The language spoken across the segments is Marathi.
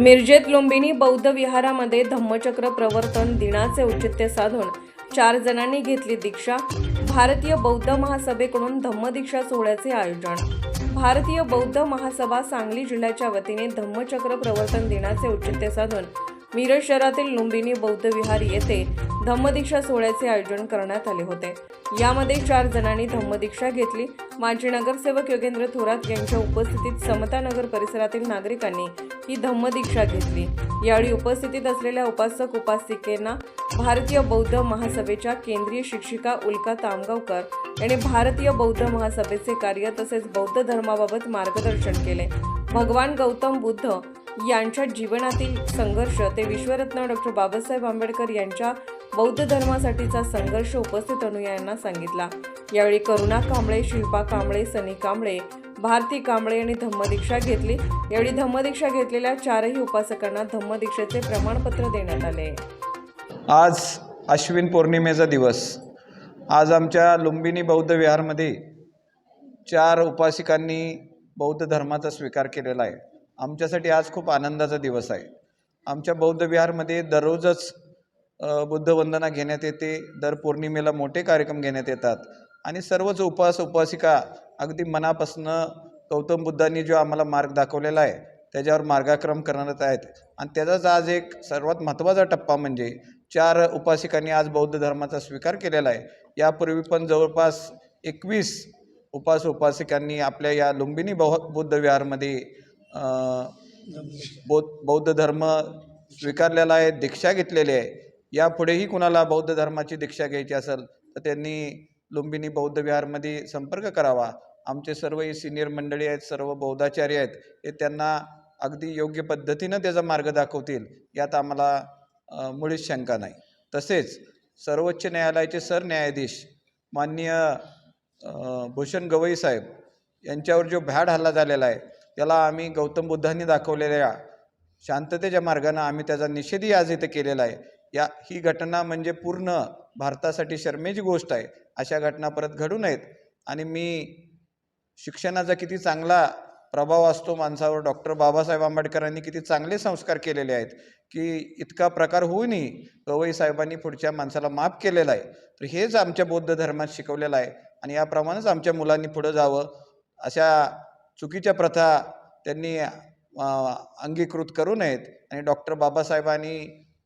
मिरजेत लुंबिनी बौद्ध विहारामध्ये धम्मचक्र प्रवर्तन दिनाचे औचित्य साधून चार जणांनी घेतली दीक्षा. भारतीय बौद्ध महासभेकडून धम्मदीक्षा सोहळ्याचे आयोजन. भारतीय बौद्ध महासभा सांगली जिल्ह्याच्या वतीने धम्मचक्र प्रवर्तन दिनाचे औचित्य साधून मिरज शहरातील लुंबिनी बौद्ध विहार येथे धम्मदीक्षा सोहळ्याचे आयोजन करण्यात आले होते. यामध्ये चार जणांनी धम्मदीक्षा घेतली. माजी नगरसेवक योगेंद्र थोरात यांच्या उपस्थितीत समतानगर परिसरातील नागरिकांनी ही धम्मदीक्षा घेतली. यावेळी उपस्थितीत असलेल्या उपासक उपासिकेंना भारतीय बौद्ध महासभेच्या केंद्रीय शिक्षिका उल्का तामगावकर यांनी भारतीय बौद्ध महासभेचे कार्य तसेच बौद्ध धर्माबाबत मार्गदर्शन केले. भगवान गौतम बुद्ध यांच्या जीवनातील संघर्ष ते विश्वरत्न डॉक्टर बाबासाहेब आंबेडकर यांच्या बौद्ध धर्मासाठीचा संघर्ष उपस्थित अनुयायांना सांगितला. यावेळी करुणा कांबळे शिल्पा कांबळे सनी कांबळे भारती कांबळे यांनी धम्मदीक्षा घेतली. यावेळी धम्मदीक्षा घेतलेल्या चारही उपासकांना धम्मदीक्षेचे प्रमाणपत्र देण्यात आले. आज अश्विन पौर्णिमेचा दिवस. आज आमच्या लुंबिनी बौद्ध विहारमध्ये चार उपासिकांनी बौद्ध धर्माचा स्वीकार केलेला आहे. आमच्यासाठी आज खूप आनंदाचा दिवस आहे. आमच्या बौद्ध विहारमध्ये दररोजच बुद्धवंदना घेण्यात येते दर पौर्णिमेला मोठे कार्यक्रम घेण्यात येतात. आणि सर्वच उपास उपासिका अगदी मनापासनं गौतम बुद्धांनी जो आम्हाला मार्ग दाखवलेला आहे त्याच्यावर मार्गाक्रम करणारच आहेत. आणि त्याचाच आज एक सर्वात महत्त्वाचा टप्पा म्हणजे चार उपासिकांनी आज बौद्ध धर्माचा स्वीकार केलेला आहे. यापूर्वी पण जवळपास एकवीस उपास उपासिकांनी आपल्या या लुंबिनी बौ बुद्ध विहारमध्ये अ, बौद्ध बौद्ध धर्म स्वीकारलेला आहे दीक्षा घेतलेली आहे. यापुढेही कुणाला बौद्ध धर्माची दीक्षा घ्यायची असेल तर त्यांनी लुंबिनी बौद्ध विहारमध्ये संपर्क करावा. आमचे सर्व सिनियर मंडळी आहेत सर्व बौद्धाचार्य आहेत हे त्यांना अगदी योग्य पद्धतीनं त्याचा मार्ग दाखवतील यात आम्हाला मुळीच शंका नाही. तसेच सर्वोच्च न्यायालयाचे सरन्यायाधीश माननीय भूषण गवई साहेब यांच्यावर जो भ्याड हल्ला झालेला आहे त्याला आम्ही गौतम बुद्धांनी दाखवलेल्या शांततेच्या मार्गानं आम्ही त्याचा निषेधही आज इथे केलेला आहे. या ही घटना म्हणजे पूर्ण भारतासाठी शर्मेची गोष्ट आहे. अशा घटना परत घडू नयेत. आणि मी शिक्षणाचा किती चांगला प्रभाव असतो माणसावर डॉक्टर बाबासाहेब आंबेडकरांनी किती चांगले संस्कार केलेले आहेत की इतका प्रकार होऊनही गवई साहेबांनी पुढच्या माणसाला माफ केलेला आहे. तर हेच आमच्या बौद्ध धर्मात शिकवलेलं आहे आणि याप्रमाणेच आमच्या मुलांनी पुढं जावं अशा चुकीच्या प्रथा त्यांनी अंगीकृत करू नयेत. आणि डॉक्टर बाबासाहेबांनी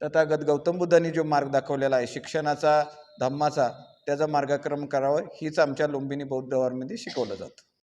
तथागत गौतम बुद्धांनी जो मार्ग दाखवलेला आहे शिक्षणाचा धम्माचा त्याचा मार्गक्रम करावा हीच आमच्या लुंबिनी बौद्ध धर्मामध्ये शिकवलं जातं.